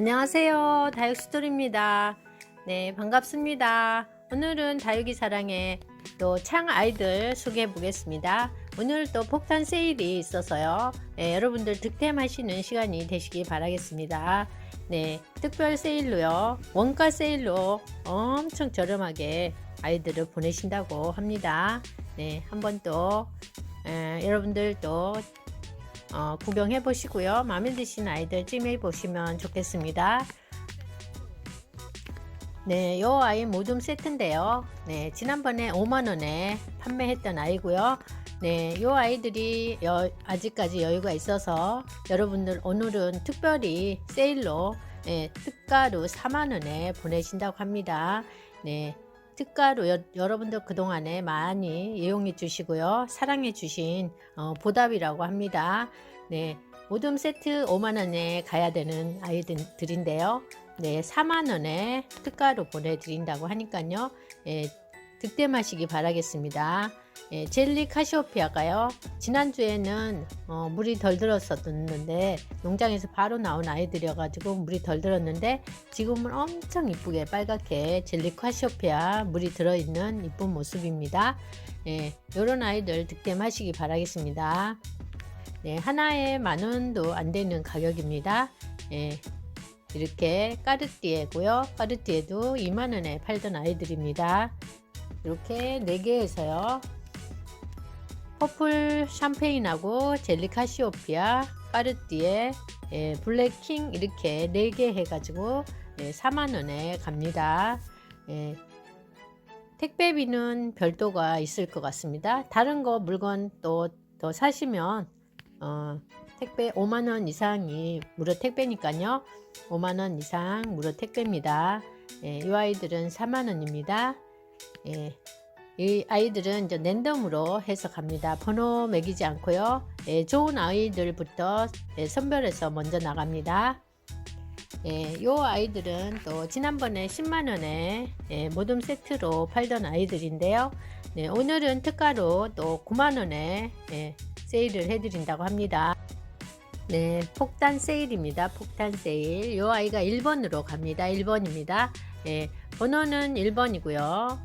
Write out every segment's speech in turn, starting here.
안녕하세요. 다육스토리입니다. 네, 반갑습니다. 오늘은 다육이 사랑의 또 창 아이들 소개해 보겠습니다. 오늘 또 폭탄 세일이 있어서요. 네, 여러분들 득템하시는 시간이 되시기 바라겠습니다. 네, 특별 세일로요. 원가 세일로 엄청 저렴하게 아이들을 보내신다고 합니다. 네, 한번 또 에, 여러분들 또 어, 구경해 보시고요. 마음에 드시는 아이들 찜해 보시면 좋겠습니다. 네, 요 아이 모둠 세트인데요. 네, 지난번에 5만원에 판매했던 아이고요. 네, 요 아이들이 여, 아직까지 여유가 있어서 여러분들 오늘은 특별히 세일로 네, 특가로 4만원에 보내신다고 합니다. 네, 특가로 여, 여러분들 그동안에 많이 이용해 주시고요. 사랑해 주신 어, 보답이라고 합니다. 네. 모둠 세트 5만원에 가야 되는 아이들인데요. 네, 4만원에 특가로 보내드린다고 하니까요. 예, 득템하시기 바라겠습니다. 예, 젤리 카시오피아가요. 지난주에는 어, 물이 덜 들었었는데 농장에서 바로 나온 아이들이어가지고 물이 덜 들었는데 지금은 엄청 이쁘게 빨갛게 젤리 카시오피아 물이 들어있는 이쁜 모습입니다. 예, 이런 아이들 득템하시기 바라겠습니다. 네, 하나에 만 원도 안 되는 가격입니다. 예, 이렇게 까르띠에고요. 까르띠에도 2만 원에 팔던 아이들입니다. 이렇게 4개에서요. 퍼플 샴페인하고 젤리 카시오피아, 까르띠에, 예, 블랙킹 이렇게 4개 해가지고 예, 4만 원에 갑니다. 예, 택배비는 별도가 있을 것 같습니다. 다른 거 물건 또 더 사시면 어, 택배 5만 원 이상이 무료 택배니까요. 5만 원 이상 무료 택배입니다. 예, 이 아이들은 4만 원입니다. 예, 이 아이들은 이제 랜덤으로 해서 갑니다. 번호 매기지 않고요. 예, 좋은 아이들부터 예, 선별해서 먼저 나갑니다. 예, 요 아이들은 또 지난번에 10만 원에 예, 모둠 세트로 팔던 아이들인데요. 네, 오늘은 특가로 또 9만 원에 예, 세일을 해드린다고 합니다. 네, 폭탄 세일입니다. 폭탄 세일. 이 아이가 1번으로 갑니다. 1번입니다. 예, 번호는 1번이고요.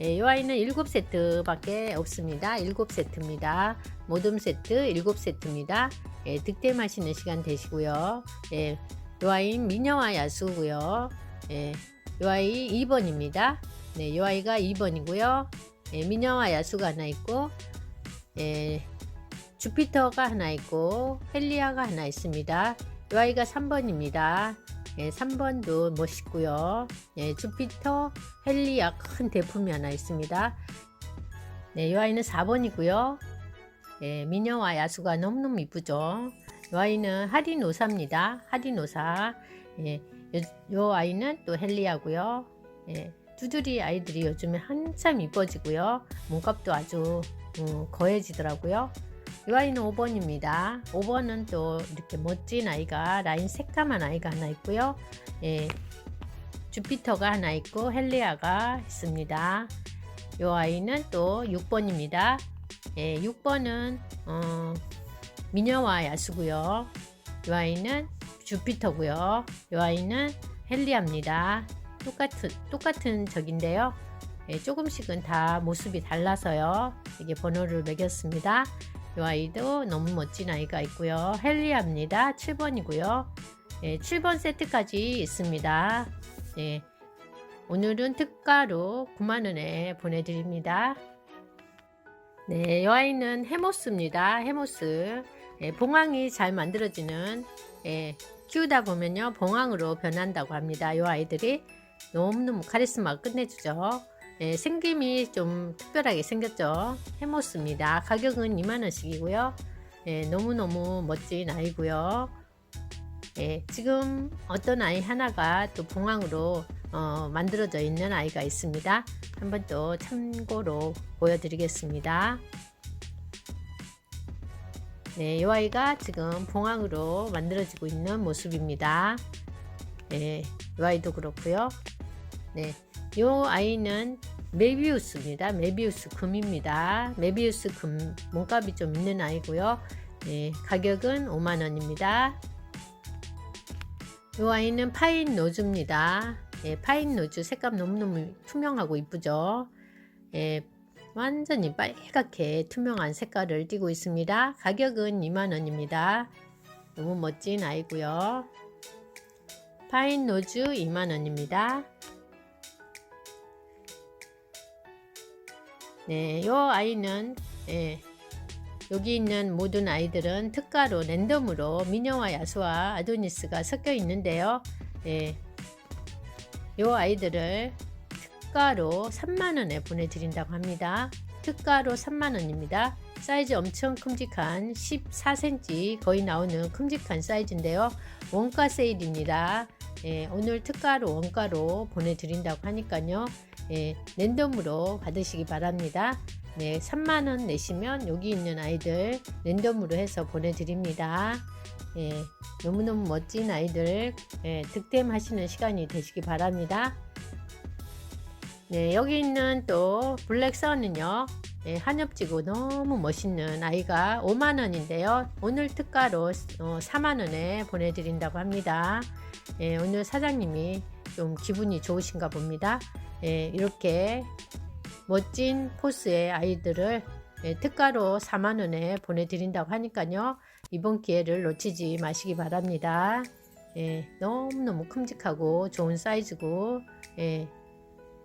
예, 이 아이는 7세트밖에 없습니다. 7세트입니다. 모둠 세트 7세트입니다. 예, 득템하시는 시간 되시고요. 예, 이 아이는 미녀와 야수고요. 예, 이 아이 2번입니다. 네, 이 아이가 2번이고요. 예, 미녀와 야수가 하나 있고, 예, 주피터가 하나 있고 헬리아가 하나 있습니다. 이 아이가 3번입니다. 예, 3번도 멋있고요. 예, 주피터, 헬리아 큰 대품이 하나 있습니다. 네, 이 아이는 4번이고요. 예, 미녀와 야수가 너무너무 이쁘죠. 이 아이는 하리노사입니다. 하리노사. 예, 요, 요 아이는 또 헬리아고요. 예, 두드리 아이들이 요즘에 한참 이뻐지고요. 몸값도 아주 음, 거해지더라고요. 이 아이는 5번입니다. 5번은 또 이렇게 멋진 아이가 라인 새까만 아이가 하나 있고요. 예, 주피터가 하나 있고 헬리아가 있습니다. 이 아이는 또 6번입니다. 예, 6번은 어, 미녀와 야수고요. 이 아이는 주피터고요. 이 아이는 헬리아입니다. 똑같은 똑같은 적인데요. 예, 조금씩은 다 모습이 달라서요. 이게 번호를 매겼습니다. 이 아이도 너무 멋진 아이가 있고요. 헬리아입니다. 7번이고요. 예, 7번 세트까지 있습니다. 예, 오늘은 특가로 9만원에 보내드립니다. 네, 이 아이는 해모스입니다. 해모스. 예, 봉황이 잘 만들어지는, 예, 키우다 보면요, 봉황으로 변한다고 합니다. 이 아이들이 너무너무 카리스마가 끝내주죠. 예, 생김이 좀 특별하게 생겼죠. 해모스입니다. 가격은 2만원씩이고요. 예, 너무너무 멋진 아이고요. 예, 지금 어떤 아이 하나가 또 봉황으로 어, 만들어져 있는 아이가 있습니다. 한번 또 참고로 보여드리겠습니다. 네, 이 아이가 지금 봉황으로 만들어지고 있는 모습입니다. 네, 이 아이도 그렇고요. 네, 이 아이는 메비우스입니다. 메비우스 금입니다. 메비우스 금 몸값이 좀 있는 아이고요. 네, 가격은 5만 원입니다. 이 아이는 파인 노즈입니다. 예, 파인 노즈 색감 너무너무 투명하고 이쁘죠. 예, 완전히 빨갛게 투명한 색깔을 띠고 있습니다. 가격은 2만원입니다. 너무 멋진 아이고요. 파인 노즈 2만원입니다. 네, 요 아이는 예, 여기 있는 모든 아이들은 특가로 랜덤으로 미녀와 야수와 아도니스가 섞여 있는데요. 예, 요 아이들을 특가로 3만원에 보내드린다고 합니다. 특가로 3만원입니다. 사이즈 엄청 큼직한 14cm 거의 나오는 큼직한 사이즈인데요. 원가 세일입니다. 예, 오늘 특가로 원가로 보내드린다고 하니까요. 예, 랜덤으로 받으시기 바랍니다. 네, 3만원 내시면 여기 있는 아이들 랜덤으로 해서 보내드립니다. 예, 너무너무 멋진 아이들 예, 득템하시는 시간이 되시기 바랍니다. 네, 여기 있는 또 블랙선은요. 예, 한엽지고 너무 멋있는 아이가 5만원인데요. 오늘 특가로 어, 4만원에 보내드린다고 합니다. 예, 오늘 사장님이 좀 기분이 좋으신가 봅니다. 예, 이렇게 멋진 포스의 아이들을 예, 특가로 4만원에 보내드린다고 하니까요. 이번 기회를 놓치지 마시기 바랍니다. 예, 너무너무 큼직하고 좋은 사이즈고 예,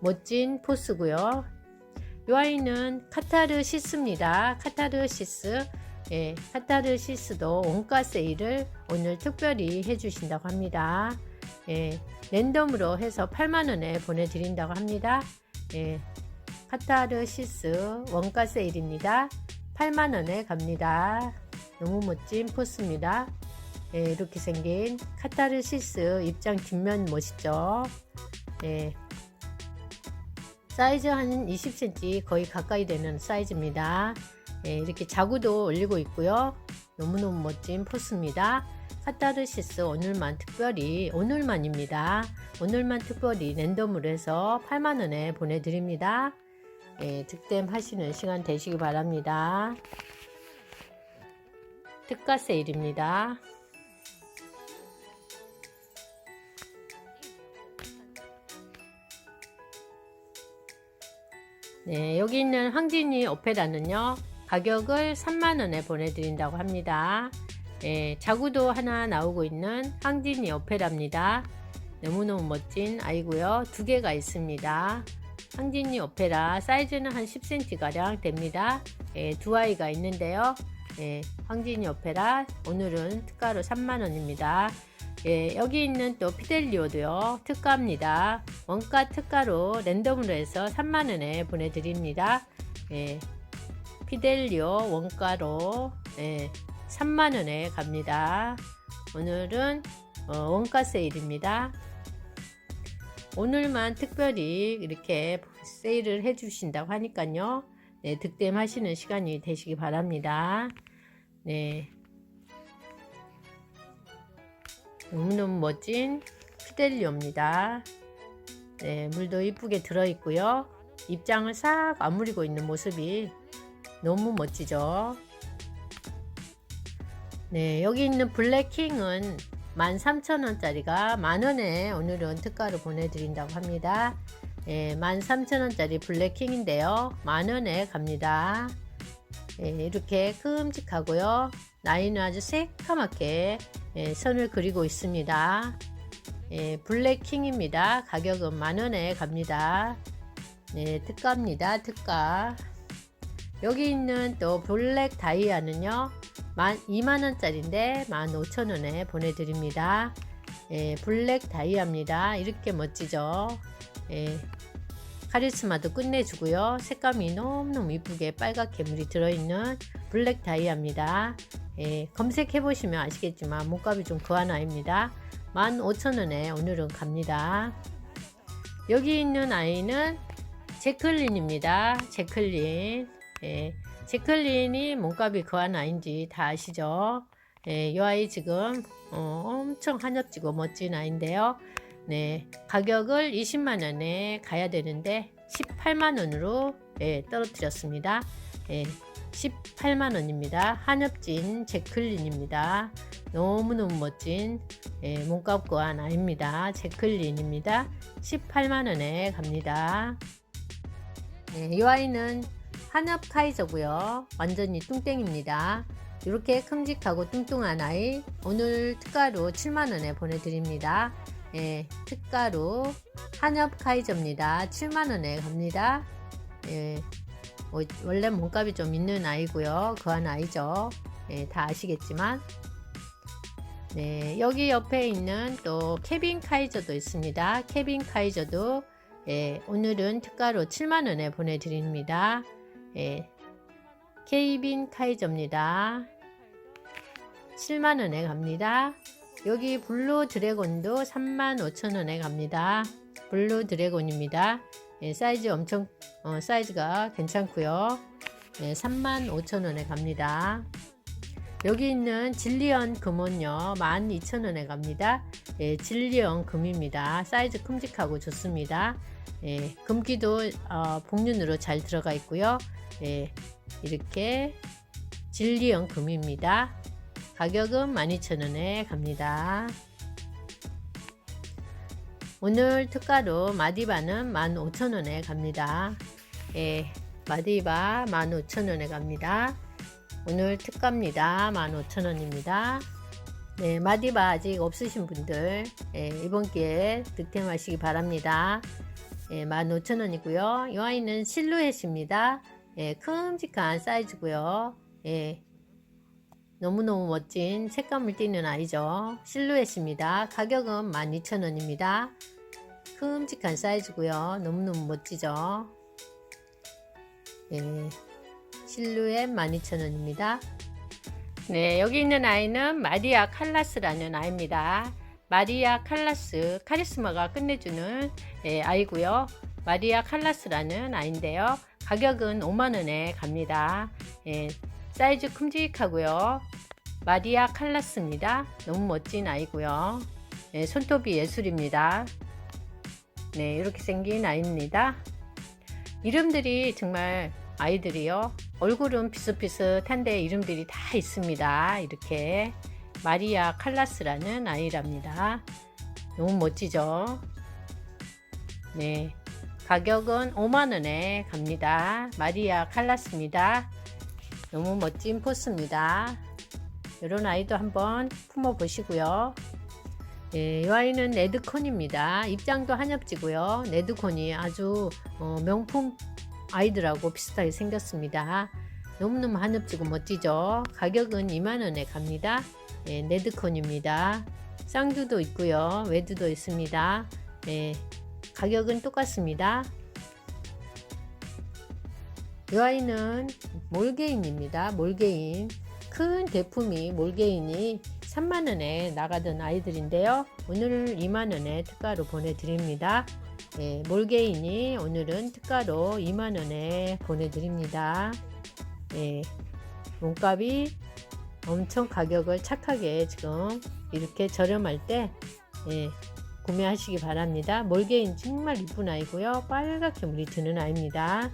멋진 포스고요. 이 아이는 카타르시스입니다. 카타르시스 예, 카타르시스도 원가 세일을 오늘 특별히 해주신다고 합니다. 예, 랜덤으로 해서 8만원에 보내드린다고 합니다. 예, 카타르시스 원가 세일입니다. 8만원에 갑니다. 너무 멋진 포스입니다. 예, 이렇게 생긴 카타르시스 입장 뒷면 멋있죠? 예, 사이즈 한 20cm 거의 가까이 되는 사이즈입니다. 예, 이렇게 자구도 올리고 있고요. 너무너무 멋진 포스입니다. 카타르시스 오늘만 특별히 오늘만입니다. 오늘만 특별히 랜덤으로 해서 8만원에 보내드립니다. 예, 득템 하시는 시간 되시기 바랍니다. 특가 세일입니다. 네, 여기 있는 황진이 오페라는요, 가격을 3만원에 보내드린다고 합니다. 예, 자구도 하나 나오고 있는 황진이 오페라입니다. 너무너무 멋진 아이고요. 두 개가 있습니다. 황진이 오페라 사이즈는 한 10cm가량 됩니다. 예, 두 아이가 있는데요. 예, 황진이 오페라 오늘은 특가로 3만원입니다. 예, 여기 있는 또 피델리오도요. 특가입니다. 원가 특가로 랜덤으로 해서 3만원에 보내드립니다. 예, 피델리오 원가로 예, 3만원에 갑니다. 오늘은 어, 원가 세일입니다. 오늘만 특별히 이렇게 세일을 해주신다고 하니까요. 네, 득템하시는 시간이 되시기 바랍니다. 네. 너무너무 멋진 피델리오입니다. 네, 물도 이쁘게 들어있고요. 입장을 싹 아무리고 있는 모습이 너무 멋지죠. 네, 여기 있는 블랙킹은 13,000원짜리가 만원에 오늘은 특가로 보내드린다고 합니다. 예, 13,000원짜리 블랙킹인데요. 만원에 갑니다. 예, 이렇게 큼직하고요. 나이는 아주 새까맣게 예, 선을 그리고 있습니다. 예, 블랙킹입니다. 가격은 만원에 갑니다. 네, 특가입니다. 특가. 여기 있는 또 블랙 다이아는요. 2만원짜리인데 15,000원에 보내드립니다. 예, 블랙 다이아입니다. 이렇게 멋지죠? 예, 카리스마도 끝내주고요. 색감이 너무너무 이쁘게 빨갛게 물이 들어있는 블랙 다이아입니다. 예, 검색해보시면 아시겠지만 몸값이 좀 거한 아이입니다. 15,000원에 오늘은 갑니다. 여기 있는 아이는 제클린입니다. 제클린. 예, 제클린이 몸값이 거한 아이인지 다 아시죠? 예, 이 아이 지금 어, 엄청 한엽지고 멋진 아이인데요. 네, 가격을 20만 원에 가야 되는데 18만 원으로 예, 떨어뜨렸습니다. 예, 18만 원입니다. 한엽진 제클린입니다. 너무너무 멋진 예, 몸값 고한 아입니다. 제클린입니다. 18만 원에 갑니다. 네, 이 아이는 한엽 카이저고요. 완전히 뚱땡입니다. 이렇게 큼직하고 뚱뚱한 아이 오늘 특가로 7만원에 보내드립니다. 예, 특가로 한엽 카이저입니다. 7만원에 갑니다. 예, 어, 원래 몸값이 좀 있는 아이고요. 그한 아이죠. 예, 다 아시겠지만 네, 여기 옆에 있는 또 케빈 카이저도 있습니다. 케빈 카이저도 예, 오늘은 특가로 7만원에 보내드립니다. 예, 케이빈 카이저입니다. 7만원에 갑니다. 여기 블루 드래곤도 35,000원에 갑니다. 블루 드래곤입니다. 예, 사이즈 엄청 어, 사이즈가 괜찮고요. 예, 35,000원에 갑니다. 여기 있는 진리언 금은요 12,000원에 갑니다. 예, 진리언 금입니다. 사이즈 큼직하고 좋습니다. 예, 금기도 어, 복륜으로 잘 들어가 있고요. 예, 이렇게 진리언 금입니다. 가격은 12,000원에 갑니다. 오늘 특가로 마디바는 15,000원에 갑니다. 예, 마디바 15,000원에 갑니다. 오늘 특가입니다. 15,000원입니다. 네, 마디바 아직 없으신 분들 예, 이번 기회에 득템하시기 바랍니다. 예, 15,000원이고요. 이 아이는 실루엣입니다. 예, 큼직한 사이즈고요. 예, 너무너무 멋진 색감을 띠는 아이죠. 실루엣입니다. 가격은 12,000원입니다. 큼직한 사이즈고요. 너무너무 멋지죠. 예, 실루엣 12,000원입니다. 네, 여기 있는 아이는 마리아 칼라스라는 아이입니다. 마리아 칼라스, 카리스마가 끝내주는 예, 아이고요. 마리아 칼라스라는 아이인데요. 가격은 5만원에 갑니다. 예, 사이즈 큼직하고요. 마리아 칼라스입니다. 너무 멋진 아이고요. 예, 손톱이 예술입니다. 네, 이렇게 생긴 아이입니다. 이름들이 정말 아이들이요. 얼굴은 비슷비슷한데 이름들이 다 있습니다. 이렇게 마리아 칼라스라는 아이랍니다. 너무 멋지죠? 네. 가격은 5만원에 갑니다. 마리아 칼라스입니다. 너무 멋진 포스입니다. 이런 아이도 한번 품어 보시고요. 예, 이 아이는 레드콘입니다. 입장도 한엽지고요. 레드콘이 아주 어, 명품 아이들하고 비슷하게 생겼습니다. 너무너무 한엽지고 멋지죠? 가격은 2만원에 갑니다. 예, 레드콘입니다. 쌍두도 있고요. 외두도 있습니다. 예, 가격은 똑같습니다. 이 아이는 몰게인입니다. 몰게인. 큰 대품이 몰게인이 3만원에 나가던 아이들인데요. 오늘 2만원에 특가로 보내드립니다. 예, 몰게인이 오늘은 특가로 2만원에 보내드립니다. 예, 몸값이 엄청 가격을 착하게 지금 이렇게 저렴할 때 예, 구매하시기 바랍니다. 몰게인 정말 이쁜 아이고요. 빨갛게 물이 드는 아이입니다.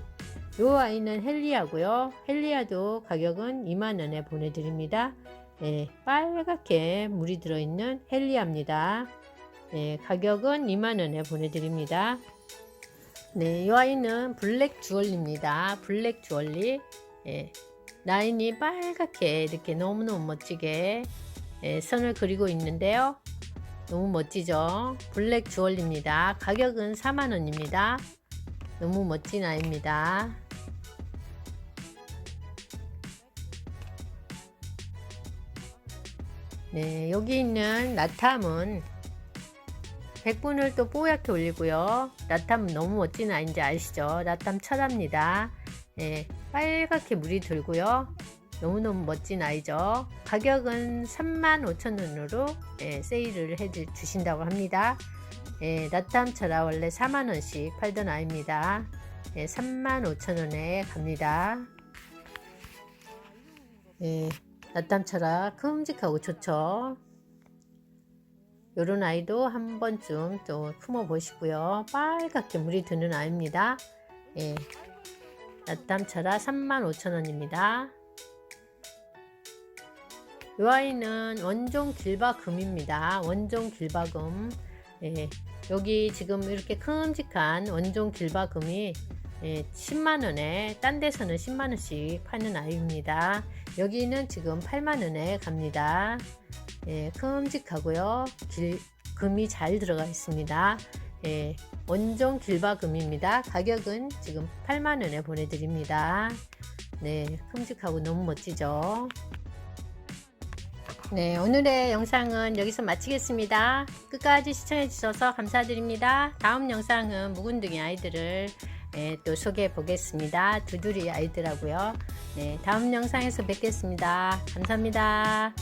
이 아이는 헬리아고요. 헬리아도 가격은 2만원에 보내드립니다. 예, 빨갛게 물이 들어있는 헬리아입니다. 예, 가격은 2만원에 보내드립니다. 네, 이 아이는 블랙 주얼리입니다. 블랙 주얼리. 예, 라인이 빨갛게 이렇게 너무너무 멋지게 예, 선을 그리고 있는데요. 너무 멋지죠? 블랙 주얼리입니다. 가격은 4만원입니다. 너무 멋진 아이입니다. 네, 여기 있는 나탐은 100분을 또 뽀얗게 올리고요. 나탐은 너무 멋진 아이인지 아시죠? 나탐 철합니다. 네, 빨갛게 물이 들고요. 너무너무 멋진 아이죠. 가격은 35,000원으로 예, 세일을 해 주신다고 합니다. 예, 나탐철아 원래 4만원씩 팔던 아이입니다. 예, 35,000원에 갑니다. 예, 나탐철아 큼직하고 좋죠. 요런 아이도 한 번쯤 또 품어 보시고요. 빨갛게 물이 드는 아이입니다. 예, 낮담차라 35,000원입니다. 이 아이는 원종 길바금입니다. 원종 길바금. 예, 여기 지금 이렇게 큼직한 원종 길바금이 예, 10만원에, 딴 데서는 10만원씩 파는 아이입니다. 여기는 지금 8만원에 갑니다. 예, 큼직하고요. 길, 금이 잘 들어가 있습니다. 예, 원종 길바금입니다. 가격은 지금 8만원에 보내드립니다. 네, 큼직하고 너무 멋지죠? 네, 오늘의 영상은 여기서 마치겠습니다. 끝까지 시청해 주셔서 감사드립니다. 다음 영상은 묵은둥이 아이들을 예, 또 소개해 보겠습니다. 두드리 아이들하고요. 네, 다음 영상에서 뵙겠습니다. 감사합니다.